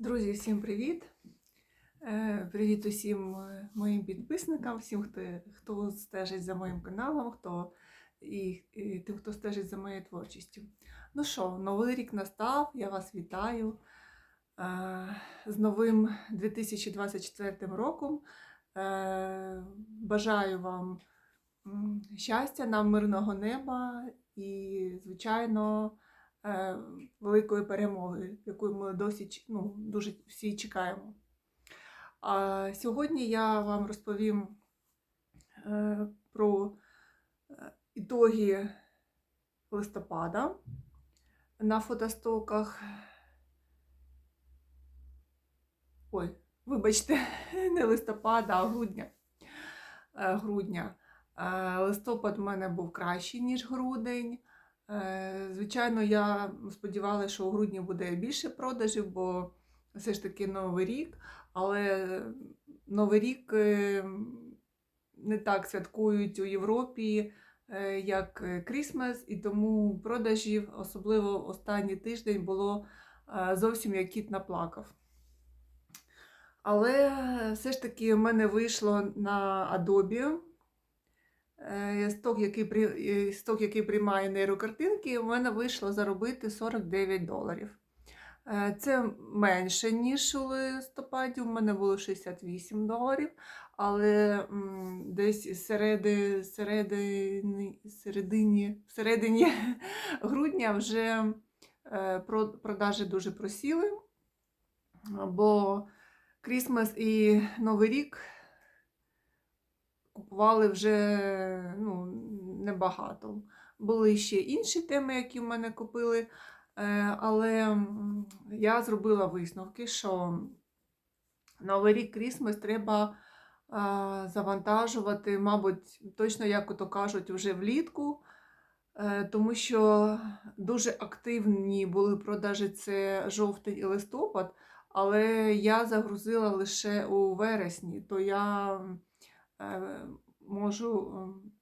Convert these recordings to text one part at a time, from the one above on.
Друзі, всім привіт! Е, Привіт усім е, моїм підписникам, всім, хто, хто стежить за моїм каналом, хто і, і тим, хто стежить за моєю творчістю. Ну що, новий рік настав, я вас вітаю е, з новим 2024 роком. Бажаю вам щастя, нам мирного неба і, звичайно, великої перемоги, яку ми досі ну, дуже всі чекаємо. А сьогодні я вам розповім е, про е, ітоги листопада на фотостоках. Ой, вибачте, не листопада, а грудня. Е, грудня. Е, Листопад в мене був кращий, ніж грудень. Е, Звичайно, я сподівалася, що у грудні буде більше продажів, бо все ж таки Новий рік, але Новий рік е, не так святкують у Європі, е, як Крісмас, і тому продажів, особливо останній тиждень, було зовсім як кіт наплакав. Але все ж таки в мене вийшло на Adobe сток, який, е, сток, який приймає нейрокартинки, у мене вийшло заробити 49 доларів. Е, Це менше, ніж у листопаді, у мене було 68 доларів, але десь середи, середині, середині, всередині грудня вже е, продажі дуже просіли, бо Крісмас і Новий рік купували вже ну, небагато. Були ще інші теми, які в мене купили, е, але я зробила висновки, що Новий рік Крісмас треба завантажувати, мабуть, точно, як ото кажуть, вже влітку, е, тому що дуже активні були продажі це жовтень і листопад, але я загрузила лише у вересні, то я можу ем,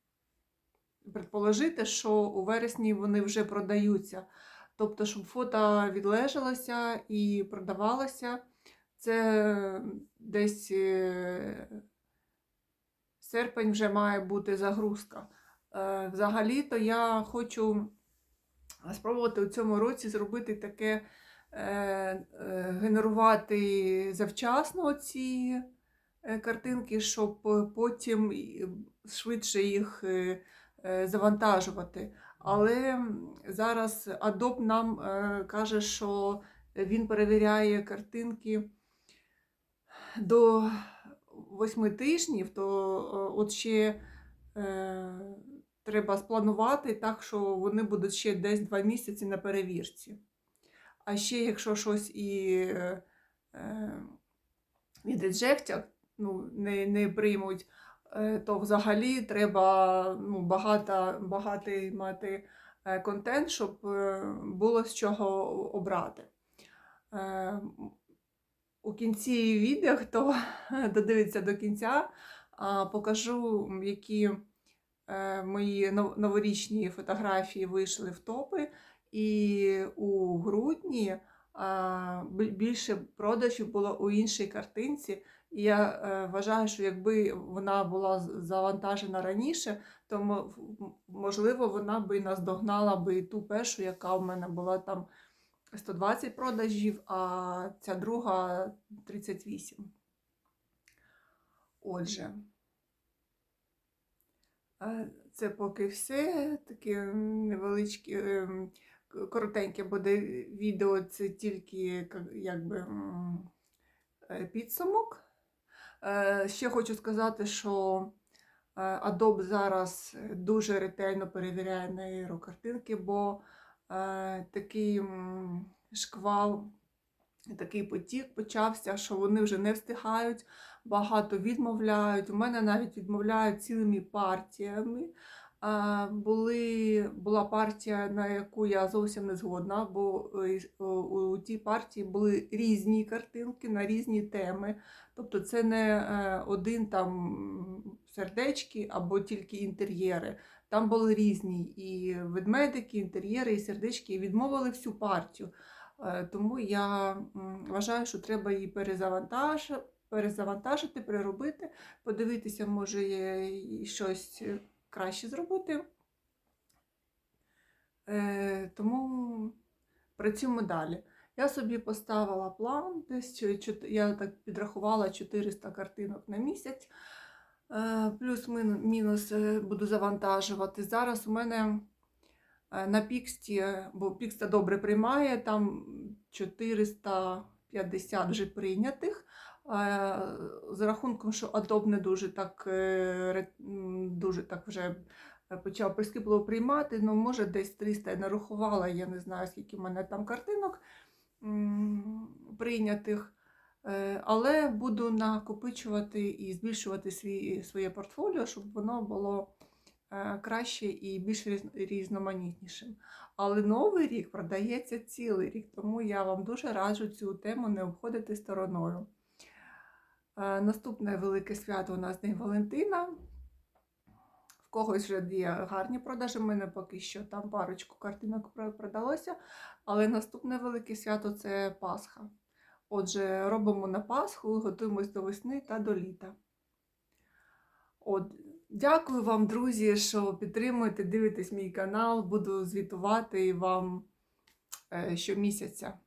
предположити, що у вересні вони вже продаються. Тобто, щоб фото відлежалося і продавалося, це десь е, серпень вже має бути загрузка. Е, Взагалі-то я хочу спробувати у цьому році зробити таке, е, генерувати завчасно ці картинки, щоб потім швидше їх е, е, завантажувати. Але зараз Adobe нам е, каже, що він перевіряє картинки до 8 тижнів, то е, от ще е, треба спланувати так, що вони будуть ще десь 2 місяці на перевірці. А ще, якщо щось і е, е, відреджектять, ну, не, не приймуть, е, то взагалі треба ну, багато, багатий мати е, контент, щоб е, було з чого обрати. У кінці відео, хто додивиться до кінця, покажу, які мої новорічні фотографії вийшли в топи. І у грудні більше продажів було у іншій картинці. І я е, вважаю, що якби вона була завантажена раніше, то можливо вона би наздогнала би ту першу, яка в мене була там 120 продажів, а ця друга 38. Отже, е, це поки все. Таке невеличке, ем, коротеньке буде відео, це тільки якби е, підсумок. Е, Ще хочу сказати, що е, Adobe зараз дуже ретельно перевіряє нейрокартинки, бо такий шквал, такий потік почався, що вони вже не встигають, багато відмовляють. У мене навіть відмовляють цілими партіями. Були, була партія, на яку я зовсім не згодна, бо е, у, у тій партії були різні картинки на різні теми. Тобто це не е, один там сердечки або тільки інтер'єри. Там були різні і ведмедики, інтер'єри, і сердечки, і відмовили всю партію. Е, Тому я вважаю, що треба її перезавантаж... перезавантажити, переробити, подивитися, може щось краще зробити. Е, Тому працюємо далі. Я собі поставила план, десь я так підрахувала 400 картинок на місяць. Е, Плюс-мінус е, буду завантажувати. Зараз у мене на Піксті, бо Пікста добре приймає, там 450 вже прийнятих. З рахунком, що Adobe не дуже так, е, дуже так вже почав прискіпливо приймати, ну може десь 300 я нарахувала, я не знаю, скільки в мене там картинок прийнятих. Е, Але буду накопичувати і збільшувати свій, своє портфоліо, щоб воно було е, краще і більш різноманітнішим. Але новий рік продається цілий рік, тому я вам дуже раджу цю тему не обходити стороною. Е, Наступне велике свято у нас День Валентина. В когось вже є гарні продажі, в мене поки що там парочку картинок продалося. Але наступне велике свято це Пасха. Отже, робимо на Пасху, готуємось до весни та до літа. От, дякую вам, друзі, що підтримуєте, дивитесь мій канал. Буду звітувати вам е, щомісяця.